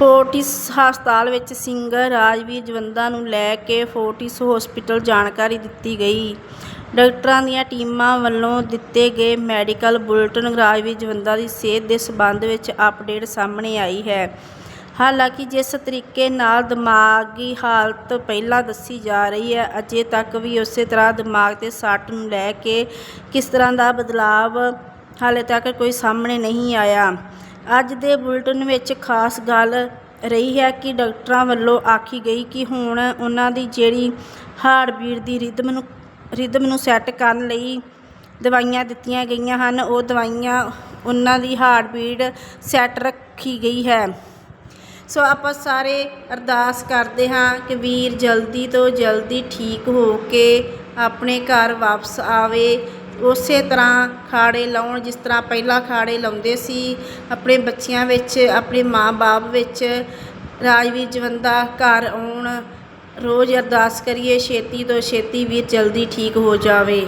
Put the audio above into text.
Fortis ਹਸਪਤਾਲ ਵਿੱਚ singer Rajveer Jawanda ਨੂੰ ਲੈ ਕੇ ਫੋਰਟਿਸ ਹਸਪਤਾਲ ਜਾਣਕਾਰੀ ਦਿੱਤੀ ਗਈ। ਡਾਕਟਰਾਂ ਦੀਆਂ ਟੀਮਾਂ ਵੱਲੋਂ ਦਿੱਤੇ ਗਏ ਮੈਡੀਕਲ ਬੁਲੇਟਿਨ ਰਾਜਵੀਰ ਜਵੰਦਾ ਦੀ ਸਿਹਤ ਦੇ ਸੰਬੰਧ ਵਿੱਚ ਅਪਡੇਟ ਸਾਹਮਣੇ ਆਈ ਹੈ। ਹਾਲਾਂਕਿ ਜਿਸ ਤਰੀਕੇ ਨਾਲ ਦਿਮਾਗੀ ਹਾਲਤ ਪਹਿਲਾਂ ਦੱਸੀ ਜਾ ਰਹੀ ਹੈ, ਅਜੇ ਤੱਕ ਵੀ ਉਸੇ ਤਰ੍ਹਾਂ ਦਿਮਾਗ ਤੇ ਸੱਟ ਨੂੰ ਲੈ ਕੇ ਕਿਸ ਤਰ੍ਹਾਂ ਦਾ ਬਦਲਾਵ ਹਾਲੇ ਤੱਕ ਕੋਈ ਸਾਹਮਣੇ ਨਹੀਂ ਆਇਆ। ਅੱਜ ਦੇ ਬੁਲੇਟਿਨ ਵਿੱਚ ਖਾਸ ਗੱਲ ਰਹੀ ਹੈ ਕਿ ਡਾਕਟਰਾਂ ਵੱਲੋਂ ਆਖੀ ਗਈ ਕਿ ਹੁਣ ਉਹਨਾਂ ਦੀ ਜਿਹੜੀ ਹਾਰਟ ਬੀਟ ਦੀ ਰਿਦਮ ਨੂੰ ਰਿਦਮ ਨੂੰ ਸੈੱਟ ਕਰਨ ਲਈ ਦਵਾਈਆਂ ਦਿੱਤੀਆਂ ਗਈਆਂ ਹਨ, ਉਹ ਦਵਾਈਆਂ ਉਹਨਾਂ ਦੀ ਹਾਰਟਬੀਟ ਸੈੱਟ ਰੱਖੀ ਗਈ ਹੈ। ਸੋ ਆਪਾਂ ਸਾਰੇ ਅਰਦਾਸ ਕਰਦੇ ਹਾਂ ਕਿ ਵੀਰ ਜਲਦੀ ਤੋਂ ਜਲਦੀ ਠੀਕ ਹੋ ਕੇ ਆਪਣੇ ਘਰ ਵਾਪਸ ਆਵੇ। ਉਸੇ ਤਰ੍ਹਾਂ ਖਾੜੇ ਲਾਉਣ, ਜਿਸ ਤਰ੍ਹਾਂ ਪਹਿਲਾਂ ਖਾੜੇ ਲਾਉਂਦੇ ਸੀ, ਆਪਣੇ ਬੱਚਿਆਂ ਵਿੱਚ, ਆਪਣੇ ਮਾਂ-ਬਾਪ ਵਿੱਚ, ਰਾਜਵੀਰ ਜਵੰਦਾ ਘਰ ਆਉਣ, ਰੋਜ਼ ਅਰਦਾਸ ਕਰੀਏ, ਛੇਤੀ ਤੋਂ ਛੇਤੀ ਵੀਰ ਜਲਦੀ ਠੀਕ ਹੋ ਜਾਵੇ।